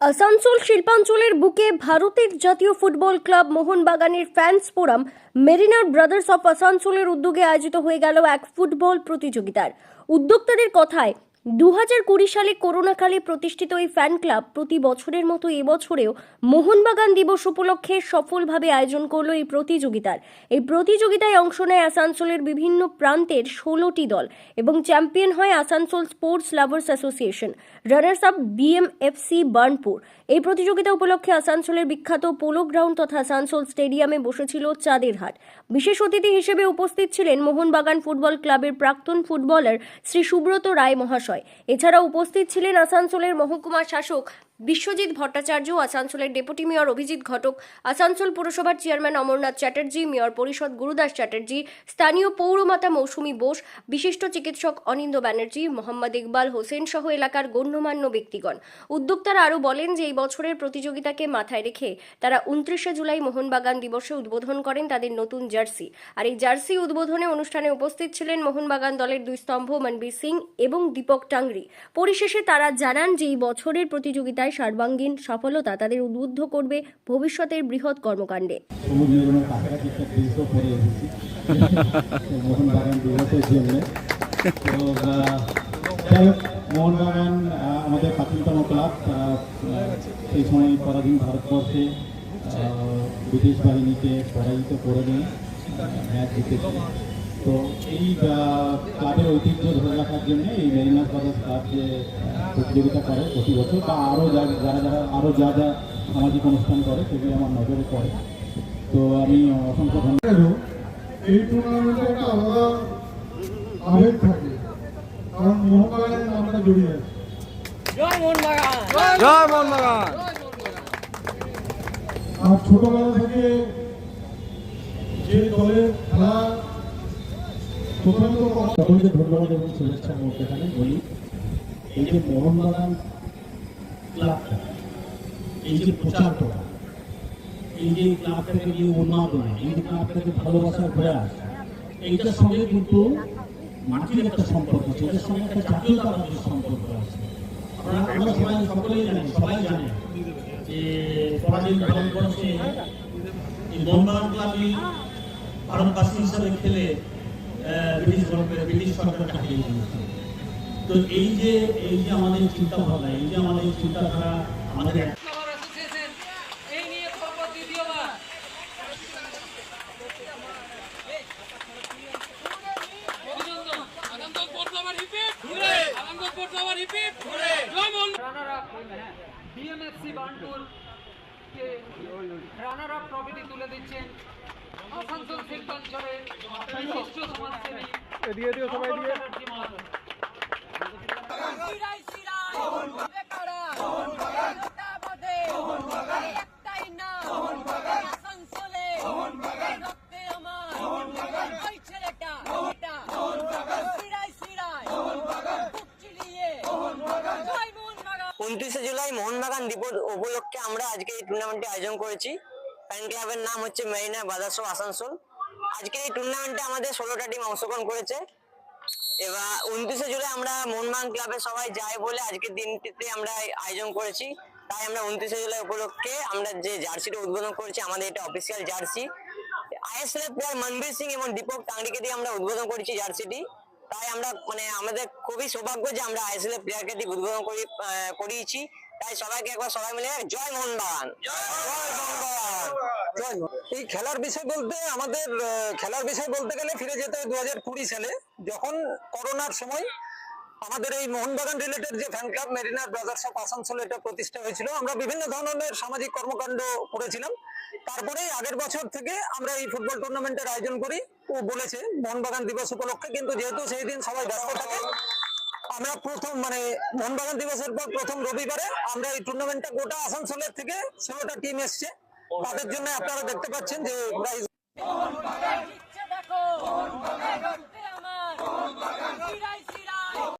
আসানসোল শিল্পাঞ্চলের বুকে ভারতের জাতীয় ফুটবল ক্লাব মোহনবাগানের fans forum mariner brothers of আসানসোলের উদ্যোগে আয়োজিত হয়ে গেল এক ফুটবল প্রতিযোগিতার। উদ্যোক্তাদের কথায় দু হাজার কুড়ি সালে করোনাকালে প্রতিষ্ঠিত এই ফ্যান ক্লাব প্রতি বছরের মতো এবছরেও মোহনবাগান দিবস উপলক্ষে সফলভাবে আয়োজন করল এই প্রতিযোগিতার। এই প্রতিযোগিতায় অংশ নেয় আসানসোলের বিভিন্ন প্রান্তের ষোলোটি দল এবং চ্যাম্পিয়ন হয় Asansol sports lovers association, runners up BMFC Burnpur. এই প্রতিযোগিতা উপলক্ষে আসানসোলের বিখ্যাত পোলো গ্রাউন্ড তথা আসানসোল স্টেডিয়ামে বসেছিল চাঁদের হাট বিশেষ অতিথি হিসেবে উপস্থিত ছিলেন মোহনবাগান ফুটবল ক্লাবের প্রাক্তন ফুটবলার শ্রী সুব্রত রায় মহাশয়। এছাড়া উপস্থিত ছিলেন আসানসোলের মহকুমা শাসক বিশ্বজিৎ ভট্টাচার্য, আসানসোলের ডেপুটি মেয়র অভিজিৎ ঘটক, আসানসোল পুরসভার চেয়ারম্যান অমরনাথ চ্যাটার্জি, মেয়র পরিষদ গুরুদাস চ্যাটার্জি, স্থানীয় পৌরমাতা মৌসুমী বোস, বিশিষ্ট চিকিৎসক অনিন্দ ব্যানার্জি, মোহাম্মদ ইকবাল হোসেন সহ এলাকার গণ্যমান্য ব্যক্তিগণ। উদ্যোক্তারা আরও বলেন যে এই বছরের প্রতিযোগিতাকে মাথায় রেখে তারা উনত্রিশে জুলাই মোহনবাগান দিবসে উদ্বোধন করেন তাদের নতুন জার্সি। আর এই জার্সি উদ্বোধনে অনুষ্ঠানে উপস্থিত ছিলেন মোহনবাগান দলের দুই স্তম্ভ, মনবীর সিং এবং দীপক টাংরি। পরিশেষে তারা জানান যে এই বছরের প্রতিযোগিতায় সর্বাঙ্গীন সফলতা তাদের উদ্বুদ্ধ করবে ভবিষ্যতের বৃহৎ কর্মকাণ্ডে। মোহনবাগান আমাদের প্রাচীনতম ক্লাব সেই সময় পরাধীন ভারতবর্ষে ব্রিটিশ বাহিনীকে পরাজিত করে নিয়ে ম্যাচ জিতেছে। তো এই ক্লাবের ঐতিহ্য ধরে রাখার জন্য এই মেরিনাস ব্রাদার্স ক্লাব যে প্রতিযোগিতা করে প্রতি বছর বা আরও যারা যারা আরও যা যা সামাজিক অনুষ্ঠান করে সেগুলি আমার নজরে পড়ে। তো আমি অসংখ্য ধন্যবাদ। এই টুর্নামেন্টে একটা আলাদা আবেগ থাকে। কারণ মোহনবাগানের নামটা জড়িয়ে আছে। আর ছোটবেলা থেকে যে দলের সকলকে ধন্যবাদ এবং শুভেচ্ছা এখানে বলি, এই যে মোহনবাগান ক্লাবটা এই যে প্রচার করা, এই যে ক্লাবটাকে নিয়ে উন্মাদনা এই যে ক্লাবটাকে ভালোবাসার প্রয়াস এইটার সঙ্গে কিন্তু মাটির একটা সম্পর্ক আছে, এটার সঙ্গে একটা জাতীয়তাবাদের সম্পর্ক আছে। আমরা সবাই সকলেই জানি, সবাই জানে যে পরাধীন ভারতবর্ষে এই মোহনবাগান ক্লাবই ভারতবাসী হিসাবে খেলে ব্রিটিশ গভর্নমেন্ট ব্রিটিশ সরকারকে হারিয়ে দিয়েছে তো এই যে এই যে আমাদের চিন্তা ভাবনা এই যে আমাদের চিন্তাধারা আমাদের এক- আমার মোহন রানার আপ ট্রফিটি তুলে দিচ্ছেন আসানসোল শিল্পাঞ্চলের বিশিষ্ট সমাজসেবী এদিকে দিও সবাই দিয়ে শিরাই শিরাই বেকারা লোটাবাদে একটাই না আসানসোলে রক্তে আমার ওই ছেলেটা এটা শিরাই শিরাই বুক চিলিয়ে জয় মোহনবাগান উনত্রিশে জুলাই মোহনবাগান দিবস উপলক্ষে আমরা আজকে এই টুর্নামেন্টে আয়োজন করেছি। ফ্যান ক্লাবের নাম হচ্ছে মেরিনা বাজার আসানসোল। আজকে এই টুর্নামেন্টে আমাদের ষোলোটা টিম অংশগ্রহণ করেছে। এবার উনত্রিশে জুলাই আমরা মোহনবাগান ক্লাবে সবাই যাই বলে আজকের দিনটিতে আমরা আয়োজন করেছি। তাই আমরা উনত্রিশে জুলাই উপলক্ষে আমরা যে জার্সিটা উদ্বোধন করেছি, আমাদের এটা official jersey. ISL player Manvir Singh এবং দীপক টাংরিকে দিয়ে আমরা উদ্বোধন করেছি জার্সিটি। তাই আমরা মানে আমাদের খুবই সৌভাগ্য যে আমরা আইএসএল এর প্লেয়ারকে দিয়ে উদ্বোধন করি করিয়েছি। তাই সবাইকে একবার সবাই মিলে জয় মোহনবাগান। এই খেলার বিষয় বলতে, আমাদের খেলার বিষয় বলতে গেলে ফিরে যেতে হয় দু সালে, যখন করোনার সময় আমাদের এই মোহনবাগান রিলেটেড যে fan club mariner brothers of Asansol এটা প্রতিষ্ঠা হয়েছিল। আমরা বিভিন্ন ধরনের সামাজিক কর্মকাণ্ড করেছিলাম। তারপরে আগের বছর থেকে আমরা এই ফুটবল টুর্নামেন্টের আয়োজন করি। ও বলেছে মোহনবাগান দিবস উপলক্ষে, কিন্তু যেহেতু সেই দিন সবাই ব্যস্ত থাকে, আমরা প্রথম মানে মোহনবাগান দিবসের পর প্রথম রবিবারে আমরা এই টুর্নামেন্টটা গোটা আসানসোলের থেকে ষোলোটা টিম এসছে। তাদের জন্য আপনারা দেখতে পাচ্ছেন যে প্রাইজ